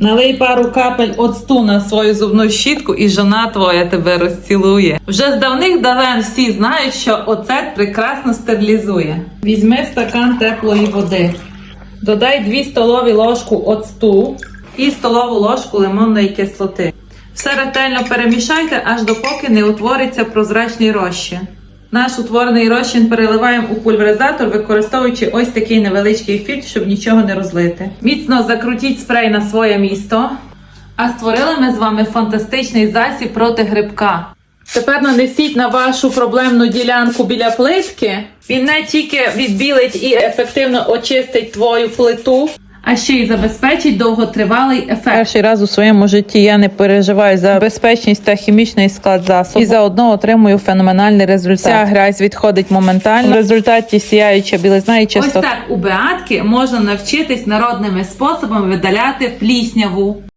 Налий пару капель оцту на свою зубну щітку, і жона твоя тебе розцілує. Вже з давних давен всі знають, що оцет прекрасно стерилізує. Візьми стакан теплої води, додай 2 столові ложку оцту і столову ложку лимонної кислоти. Все ретельно перемішайте, аж допоки не утвориться прозрачний розчин. Наш утворений розчин переливаємо у пульверизатор, використовуючи ось такий невеличкий фільтр, щоб нічого не розлити. Міцно закрутіть спрей на своє місто. А створили ми з вами фантастичний засіб проти грибка. Тепер нанесіть на вашу проблемну ділянку біля плитки. Він не тільки відбілить і ефективно очистить твою плиту, а ще й забезпечить довготривалий ефект. Перший раз у своєму житті я не переживаю за безпечність та хімічний склад засобу. І заодно отримую феноменальний результат. Вся грязь відходить моментально. В результаті сіяюча білизна і чистота. Ось так у Беатки можна навчитись народними способами видаляти плісняву.